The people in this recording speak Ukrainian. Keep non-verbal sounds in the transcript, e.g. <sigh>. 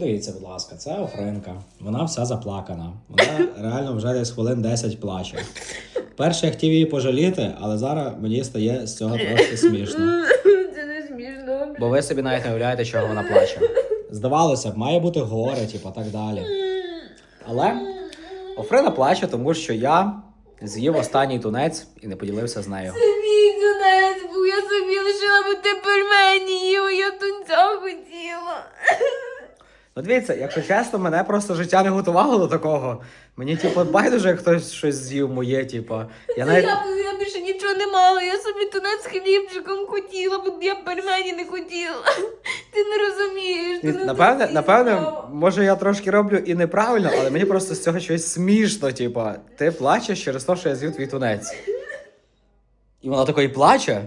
Дивіться, будь ласка, це Офринка. Вона вся заплакана. Вона <laughs> реально вже десь хвилин 10 плаче. Перше я хотів її пожаліти, але зараз мені стає з цього трошки смішно. <laughs> Це не смішно. Бо ви собі навіть не уявляєте, чого вона плаче. Здавалося б, має бути горе, типу, так далі. Але Офрина плаче, тому що я з'їв останній тунець і не поділився з нею. Це мій тунець був, я собі лишила, бо тепер мені їв, я тунця хотіла. Ну дивіться, якщо чесно, мене просто життя не готувало до такого. Мені, типу, байдуже, як хтось щось з'їв моє, типу. Я навіть... я, я більше нічого не мала, я собі тунець з хлібчиком хотіла, бо я пельмені не хотіла. <laughs> Ти не розумієш. ти Напевне, зовсім напевне, може я трошки роблю і неправильно, але мені просто з цього щось смішно, типу. Ти плачеш через те, що я з'їв твій тунець. І вона такої плаче,